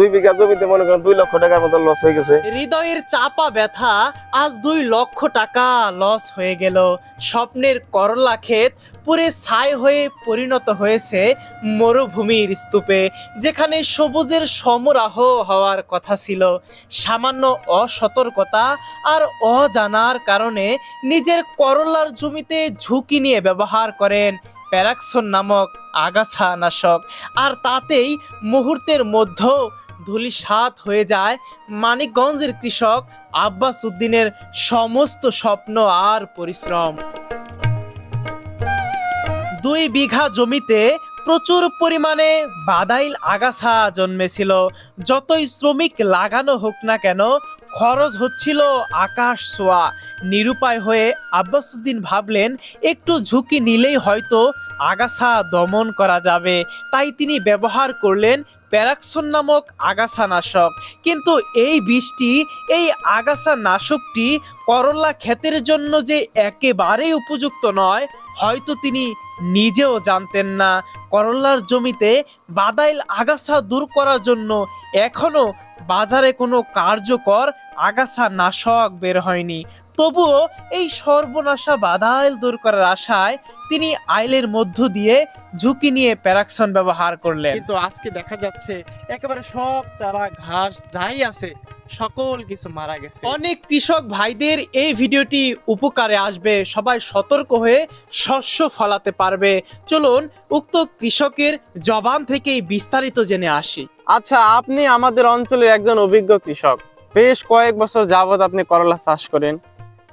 দুই বিঘা জমিতে মনে করেন দুই লক্ষ টাকার মতো লস হয়ে গেছে। হৃদয়ের চাপা ব্যথা, আজ দুই লক্ষ টাকা লস হয়ে গেল। স্বপ্নের করলা ক্ষেত পুরে ছাই হয়ে পরিণত হয়েছে মরুভূমির স্তূপে, যেখানে সবুজের সমরাহ হওয়ার কথা ছিল। সামান্য অসতর্কতা আর অজানার কারণে নিজের করলার জমিতে ঝুঁকি নিয়ে ব্যবহার করেন প্যারাক্সন নামক আগাছা নাশক আর তাতেই মুহূর্তের মধ্যে ধুলিসাৎ হয়ে যায়। মানিকগঞ্জের কৃষক আব্বাস উদ্দিনের সমস্ত স্বপ্ন আর পরিশ্রম। দুই বিঘা জমিতে প্রচুর পরিমাণে বাদাইল আগাছা জন্মেছিল। যতই শ্রমিক লাগানো হোক না কেন খরচ হচ্ছিল আকাশ ছোঁয়া। নিরুপায় হয়ে আব্বাসুদ্দিন ভাবলেন, একটু ঝুঁকি নিলেই হয়তো আগাছা দমন করা যাবে। তাই তিনি ব্যবহার করলেন প্যারাক্সন নামক আগাছা নাশক কিন্তু এই বৃষ্টি, এই আগাছা নাশকটি করলা ক্ষেতের জন্য যে একেবারেই উপযুক্ত নয়, হয়তো তিনি নিজেও জানতেন না। করলার জমিতে বাদাইল আগাছা দূর করার জন্য এখনও বাজারে কোনো কার্যকর আগাছা নাশক বের হয়নি। তবুও এই সর্বনাশা বাদাইল দূর করার আশায় তিনি আইলের মধ্য দিয়ে ঝুঁকি নিয়ে প্যারাকশন ব্যবহার করলেন। কিন্তু আজকে দেখা যাচ্ছে একেবারে সব চারা ঘাস যাই আছে সকল কিছু মারা গেছে। অনেক কৃষক ভাইদের এই ভিডিওটি উপকারে আসবে। সবাই সতর্ক হয়ে শস্য ফলাতে পারবে। চলুন উক্ত কৃষকের জবান থেকেই বিস্তারিত জেনে আসি। আচ্ছা আপনি আমাদের অঞ্চলের একজন অভিজ্ঞ কৃষক। বেশ কয়েক বছর যাবত আপনি করলা চাষ করেন।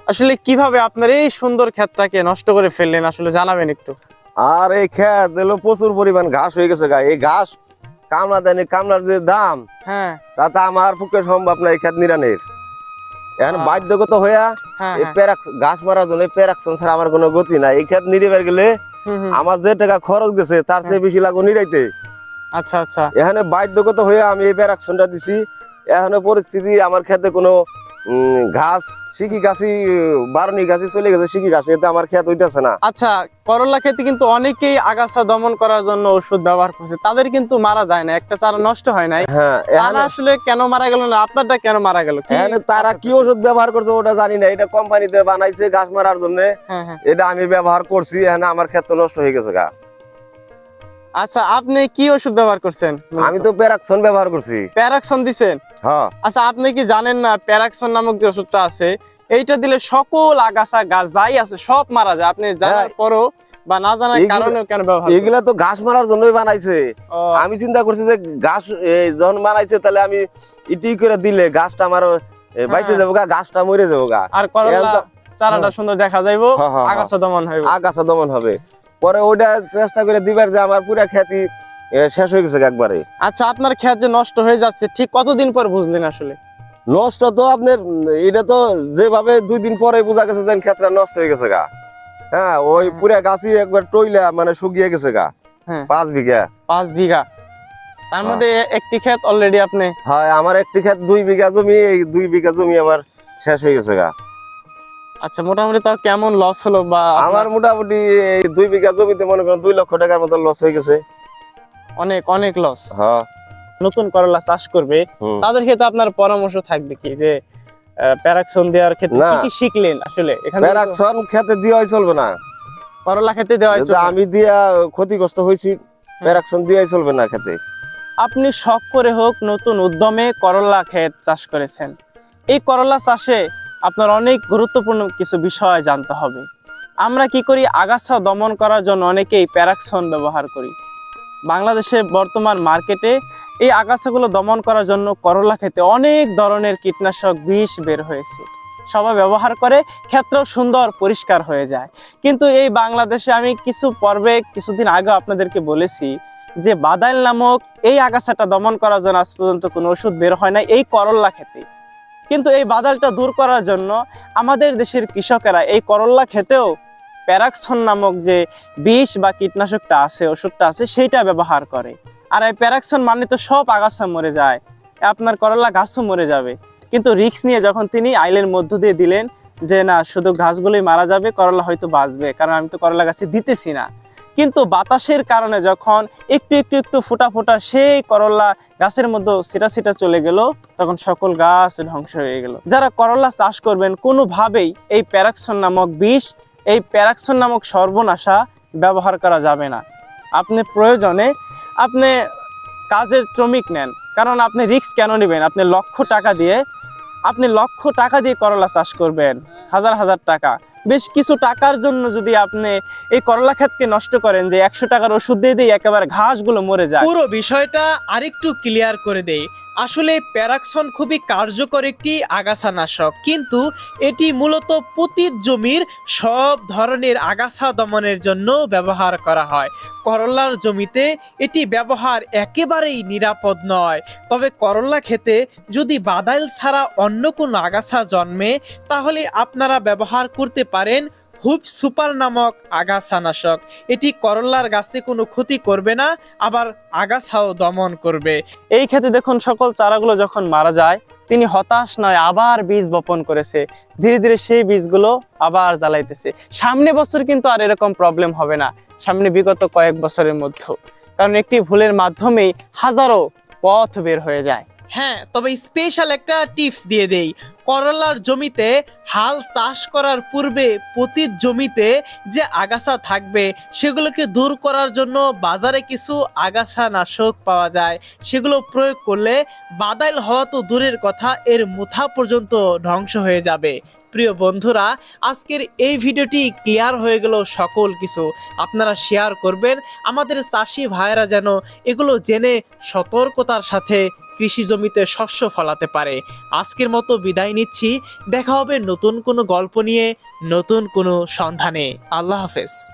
আসলে কীভাবে আপনার এই সুন্দর ক্ষেতটাকে নষ্ট করে ফেললেন? আসলে জানাবেন একটু। আর এই খেত এলো প্রচুর পরিমাণ ঘাস হয়ে গেছে গা। এই ঘাস কামলা দেন কামলার যে দাম হ্যাঁ। তাতে আমার পক্ষে সম্ভব না এই খেত নিরানের। এখন বাধ্যগত হইয়া হ্যাঁ এই হ্যাঁ। প্যারাক ঘাস মারার জন্য প্যারাকশন ছাড়া আমার কোনো গতি নাই। এই খেত নিরিবার গেলে। আমার যে টাকা খরচ গেছে তার চেয়ে বেশি লাগবে নিরাইতে। আচ্ছা আচ্ছা। এখানে বাধ্যগত হয়ে আমি এই প্যারাকশনটা দিছি। এখানে পরিস্থিতি আমার খেতে কোনো ঘাস শিকি গাছি বারণি গাছি চলে গেছে শিকি গাছ এতে আমার খেত হইতেছে না। আচ্ছা করলা খেতে কিন্তু অনেকেই আগাছা দমন করার জন্য ওষুধ ব্যবহার করছে তাদের কিন্তু মারা যায় না একটা চারা নষ্ট হয় নাই। হ্যাঁ তারা আসলে কেন মারা গেল না? আপনারটা কেন মারা গেল? তারা কি ওষুধ ব্যবহার করছে ওটা জানি না এটা কোম্পানিতে বানাইছে গাছ মারার জন্য। হ্যাঁ হ্যাঁ। এটা আমি ব্যবহার করছি এখানে আমার ক্ষেত্র নষ্ট হয়ে গেছে গা। আচ্ছা আপনি কি ওষুধ ব্যবহার করছেন? আমি তো প্যারাকশন ব্যবহার করছি। প্যারাকশন দিছেন? হ্যাঁ। আচ্ছা আপনি কি জানেন না প্যারাকশন নামক যে ওষুধটা আছে এইটা দিলে সকল আগাছা গাছ যাই আছে সব মারা যায়। আপনি জানার হ্যাঁ। পরও বা না জানার কারণেও কেন ব্যবহার এগুলা তো ঘাস মারার জন্যই বানাইছে। আমি চিন্তা করছি যে ঘাস যখন বানাইছে তাহলে আমি ইটি করে দিলে গাছটা আমার হ্যাঁ। যাব গা গাছটা মরে যাব গা। আর করলা চারাটা হ্যাঁ। সুন্দর দেখা যাইবো। আগাছা দমন হইব আগাছা দমন হবে। পরে ওইটা চেষ্টা করে দিবার যে আমার পুরা খ্যাতি শেষ হয়ে গেছে একবারে। আচ্ছা আপনার ক্ষেত যে নষ্ট হয়ে যাচ্ছে ঠিক কতদিন পর বুঝলেন আসলে? নষ্ট তো আপনার এটা তো যেভাবে দুই দিন পরে বোঝা গেছে যে ক্ষেতটা নষ্ট হয়ে গেছে গা। হ্যাঁ ওই হ্যাঁ। পুরা গাছই একবার টইলা মানে শুকিয়ে গেছে গা। হ্যাঁ। পাঁচ বিঘা। পাঁচ বিঘা। তার হ্যাঁ। মধ্যে একটি ক্ষেত অলরেডি আপনি হয় আমার একটি ক্ষেত দুই বিঘা জমি এই দুই বিঘা জমি আমার শেষ হয়ে গেছে গা। আচ্ছা মোটামুটি তাও কেমন লস হলো বা আমার মোটামুটি এই দুই বিঘা জমিতে মনে করেন দুই লক্ষ টাকার মতো লস হয়ে গেছে। অনেক অনেক লস হ্যাঁ। নতুন করলা চাষ করবে। তাদের ক্ষেত্রে আপনার পরামর্শ থাকবে কি? যে প্যারাকশন দেওয়ার ক্ষেত্রে কি কি শিখলেন আসলে? এখানে প্যারাকশন খেতে দিয়াই চলবে না। করলা খেতে দেওয়া যেহেতু আমি দিয়া ক্ষতিগ্রস্ত হয়েছি প্যারাকশন দিয়াই চলবে না খেতে। আপনি শখ করে হোক নতুন উদ্যমে করলা ক্ষেত চাষ করেছেন। এই করলা চাষে আপনার অনেক গুরুত্বপূর্ণ কিছু বিষয় জানতে হবে। আমরা কি করি? আগাছা দমন করার জন্য অনেকেই প্যারাক্সন ব্যবহার করি। বাংলাদেশে বর্তমান মার্কেটে এই আগাছাগুলো দমন করার জন্য করলা খেতে অনেক ধরনের কীটনাশক বিষ বের হয়েছে। সবাই ব্যবহার করে ক্ষেত্র সুন্দর, পরিষ্কার হয়ে যায়। কিন্তু এই বাংলাদেশে আমি কিছু পর্বে, কিছুদিন আগে আপনাদেরকে বলেছি যে বাদাইল নামক এই আগাছাটা দমন করার জন্য আজ পর্যন্ত কোনো ওষুধ বের হয় না এই করল্লা খেতে। কিন্তু এই বাদালটা দূর করার জন্য আমাদের দেশের কৃষকেরা এই করল্লা খেতেও প্যারাক্সন নামক যে বিষ বা কীটনাশকটা আছে, ওষুধটা আছে, সেইটা ব্যবহার করে। আর এই প্যারাক্সন মানে তো সব আগাছা মরে যায়, আপনার করলা গাছও মরে যাবে। কিন্তু রিক্স নিয়ে যখন তিনি আইলের মধ্য দিয়ে দিলেন যে, না, শুধু ঘাসগুলোই মারা যাবে করলা হয়তো বাঁচবে, কারণ আমি তো করলা গাছে দিতেছি না। কিন্তু বাতাসের কারণে যখন একটু একটু একটু ফোটা ফোটা সেই করলা গাছের মধ্যে সিটা সিটা চলে গেল, তখন সকল গাছ ধ্বংস হয়ে গেল। যারা করলা চাষ করবেন, কোনোভাবেই এই প্যারাকসন নামক বিষ, এই প্যারাকসন নামক সর্বনাশা ব্যবহার করা যাবে না। আপনি প্রয়োজনে আপনি কাজের শ্রমিক নেন, কারণ আপনি রিস্ক কেন নেবেন? আপনি লক্ষ টাকা দিয়ে, আপনি লক্ষ টাকা দিয়ে করলা চাষ করবেন, হাজার হাজার টাকা। বেশ কিছু টাকার জন্য যদি আপনি এই করলা ক্ষেতকে নষ্ট করেন, যে একশো টাকার ওষুধ দিয়ে দিয়ে একেবারে ঘাসগুলো মরে যায়। পুরো বিষয়টা আরেকটু ক্লিয়ার করে দেই। আসলে প্যারাক্সন খুবই কার্যকর একটি আগাছানাশক, কিন্তু এটি মূলত পতিত জমির সব ধরনের আগাছা দমনের জন্য ব্যবহার করা হয়। করল্লার জমিতে এটি ব্যবহার একেবারেই নিরাপদ নয়, তবে করল্লা খেতে যদি বাদাইল ছাড়া অন্য কোনো আগাছা জন্মে, তাহলে আপনারা ব্যবহার করতে পারেন হুপ সুপার নামক আগাছানাশক। এটি করল্লার গাছে কোনো ক্ষতি করবে না, আবার আগাছাও দমন করবে। এই ক্ষেত্রে দেখুন, সকল চারাগুলো যখন মারা যায়, তিনি হতাশ নয়, আবার বীজ বপন করেছে। ধীরে ধীরে সেই বীজগুলো আবার জ্বালাইতেছে। সামনে বছর কিন্তু আর এরকম প্রবলেম হবে না, সামনে বিগত কয়েক বছরের মধ্যে কারণ একটি ভুলের মাধ্যমেই হাজারো পথ বের হয়ে যায়। হ্যাঁ তবে স্পেশাল একটা টিপস দিয়ে দেই। করলার জমিতে হাল চাষ করার পূর্বে প্রতি জমিতে যে আগাছা থাকবে, সেগুলোকে দূর করার জন্য বাজারে কিছু আগাছা নাশক পাওয়া যায়। সেগুলো প্রয়োগ করলে বাদাইল হওয়া তো দূরের কথা, এর মুথা পর্যন্ত ধ্বংস হয়ে যাবে। প্রিয় বন্ধুরা, আজকের এই ভিডিওটি ক্লিয়ার হয়ে গেল সকল কিছু। আপনারা শেয়ার করবেন, আমাদের চাষি ভাইয়েরা যেন এগুলো জেনে সতর্কতার সাথে কৃষি জমিতে শস্য ফলাতে পারে। আজকের মতো বিদায় নিচ্ছি। দেখা হবে নতুন কোনো গল্প নিয়ে, নতুন কোনো সন্ধানে। আল্লাহ হাফেজ।